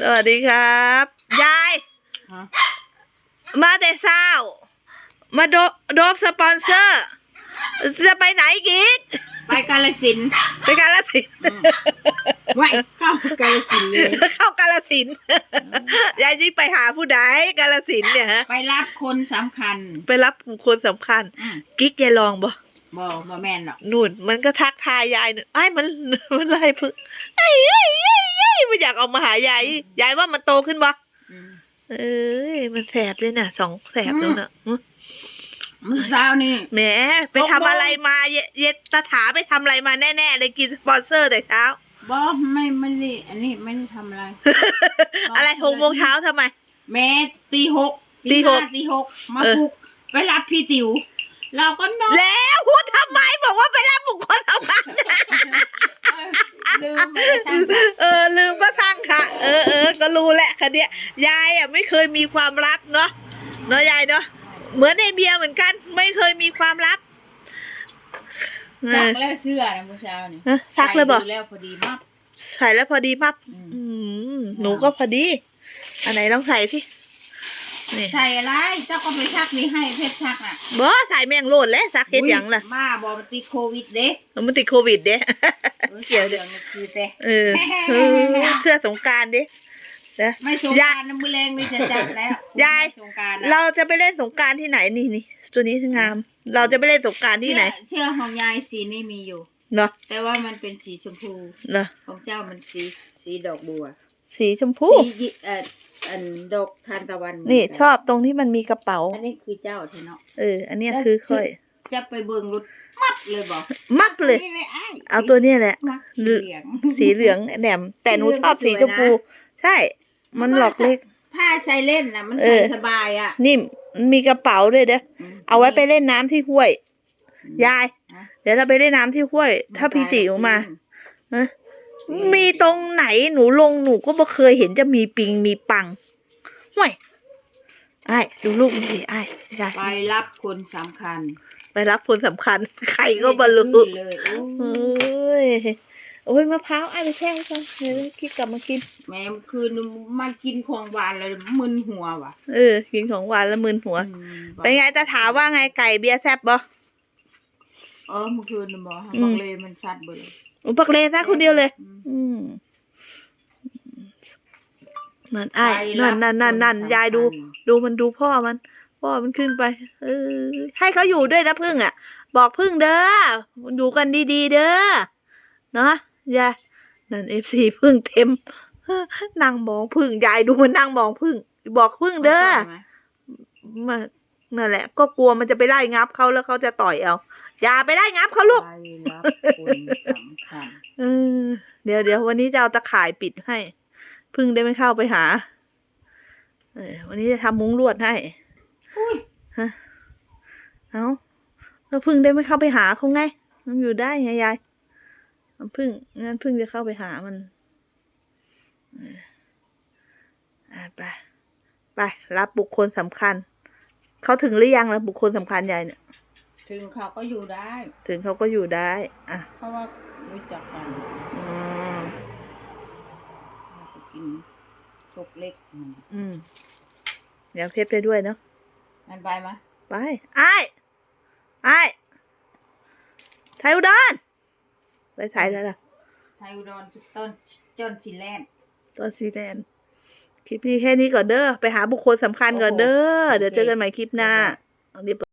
สวัสดีครับ ยายฮะมาแต่เช้า มาโดโดบสปอนเซอร์ จะไปไหนกีกไปกาลสินธุ์ไปกาลสินธุ์อืมไว้เข้ากาลสินธุ์เลย เข้ากาลสินธุ์ยายนี่ไปหาผู้ใดกาลสินธุ์เนี่ยฮะ ไปรับคนสำคัญไปรับบุคคลสำคัญ อืมกิ๊กยายลองบ่บ่บ่แม่นหรอก นู่น มันก็ทักทายยายนู่นไอ้ยมันมันไล่พึ่งไอ้ไอ้ไอ้ ไอ้มันอยากเอามาหายายยายว่ามันโตขึ้นบ่อืมเอ้ยมันแสบเลยน่ะสองแสบแล้วน่ะหึมื้อเช้านี่แหมไปทำอะไรมาเยเยตาถาไปทำอะไรมาแน่ๆเลยกินสปอนเซอร์แต่เช้าบ่ไม่ไม่ได้อันนี้ไม่ได้ทำอะไร อะไรหกโมงเช้าทำไม แม่ตีหกตีหกห้าตีหกมาเออปลุกไปรับพี่ติ๋วเราก็นอนแล้วพูดทำไมบอกว่าไปรับบุคคลสำคัญ ลืมไปช่างมัน เออลืมก็ทั้งค่ะ เออเออก็ รู้แหละค่ะเนี่ยยายอะไม่เคยมีความลับเนาะเนาะยายเนาะเหมือนในเบียร์เหมือนกัน ไม่เคยมีความลับเอซักอแล้วเสื้อนะมื้อเช้านี่เออซักเลยบอกใส่ดูแล้วพอดีมากใส่แล้วพอดีมับอืมอืมหนูก็พอดี อันไหนลองใส่สินี่ใส่อะไร เจ้าก็ไปซักนี่ให้เพชรซักน่ะบ่ใส่แมงโลดแล้วซักเฮ็ดหยังล่ะมาบอกมันติดโควิดเด้มันติดโควิดเด้เกี่ยวเรื่องนี้คือแต่เออเออเสื้อสงกรารดิ นะไม่สงกรารน้ำมือแรงนี่จะจัดแล้วยายสงกรารเราจะไปเล่นสงกรารที่ไหนนี่นี่ตัวนี้งาม เราจะไปเล่นสงกรารที่ไหนเชื่อของยายสีนี่มีอยู่ เนาะแต่ว่ามันเป็นสีชมพูเนาะของเจ้ามันสีสีดอกบัวสีชมพู สียิเอ่ออันดอกทานตะวันเหมืนี่กัชอบตรงที่มันมีกระเป๋า อันนี้คือเจ้าเทเนาะเออ อันเนี้ยคือค่อย จะไปเบิ่งรถมัดเลยบอกมัดเลย นี่เลยอ้ายเอาตัวเนี้ยแหละ มัดสีเหลือง สีเหลืองแหนมแต่หนูชอบสีชมพู ใช่ มันหลอกเล็ก ผ้าใช้เล่นนะมันเอใส่อสบายอะ นิ่มมันมีกระเป๋าด้วยเด้อมเอาไว้ไปเล่นน้ำที่ห้วย ยายฮะเดี๋ยวเราไปเล่นน้ำที่ห้วย ถ้าพี่ติ๋วมาฮะมีตรงไหนหนูลงหนูก็ไม่เคยเห็นจะมีปิงมีปังห่วยไอ้ายดูลูกมันสิไอ้ายยายไปรับคนสำคัญ ไปรับคนสำคัญ ใครก็บรรลุขึ้นเลยโอ้เอ้ย โอ้ยมะพร้าวไอ้ายไปแช่ก่อนเดี๋ยวคิดกลับมากิน แม่คืนมันกินของหวานเลยมึนหัวว่ะเออ กินของหวานแล้วมึนหัว อืมเป็นไงจะถามว่าไงไก่เบียร์แซ่บบ่เออเมื่อคืนน่ะบอกอืมบักเลยมันชัดเบเลยอุปักเลซะคนเดียวเลย อืม อืมนั่นไอ้ายนั่นนั่นนั่นนั่นยายดู ดูมันดูพ่อมัน พ่อมันขึ้นไป เออ ให้เขาอยู่ด้วยนะพึ่งอะ บอกพึ่งเด้ออยู่กันดีๆเด้อเนาะ ยายนั่นเอฟซีพึ่งเต็มนั่งมองพึ่งยายดูมันนั่งมองพึ่ง บอกพึ่งเด้อใช่ไหมมานั่นแหละ ก็กลัวมันจะไปไล่งับเขาแล้วเขาจะต่อยเอา อย่าไปไล่งับเขาลูกไปรับคนสำคัญเออเดี๋ยวเดี๋ยววันนี้จะเอาตะข่ายปิดให้ พึ่งได้ไม่เข้าไปหาเออวันนี้จะทำมุ้งลวดให้อุ้ยเอาแล้วพึ่งได้ไม่เข้าไปหาเขาไงมันอยู่ได้ไงยาย เอาพึ่งงั้นพึ่งจะเข้าไปหามันเอออะไปไปรับบุคคลสำคัญ เขาถึงหรือยังแล้วบุคคลสำคัญยายเนี่ย ถึงเขาก็อยู่ได้ ถึงเขาก็อยู่ได้ อะ เพราะว่ารู้จักกันอืมเราไปกินชกเล็กมันอืมเดี๋ยวเพชรไปด้วยเนาะมันไปไหมไปไอ้ไอ้ไทยอุดร ไปไทยแล้วล่ะ ไทยอุดรต้นจนสิแลนด์ตอนซีแลนด์คลิปนี้แค่นี้ก่อนเด้อ ไปหาบุคคลสำคัญก่อนเด้อโอ้โหเดี๋ยวเจอกันใหม่คลิปหน้า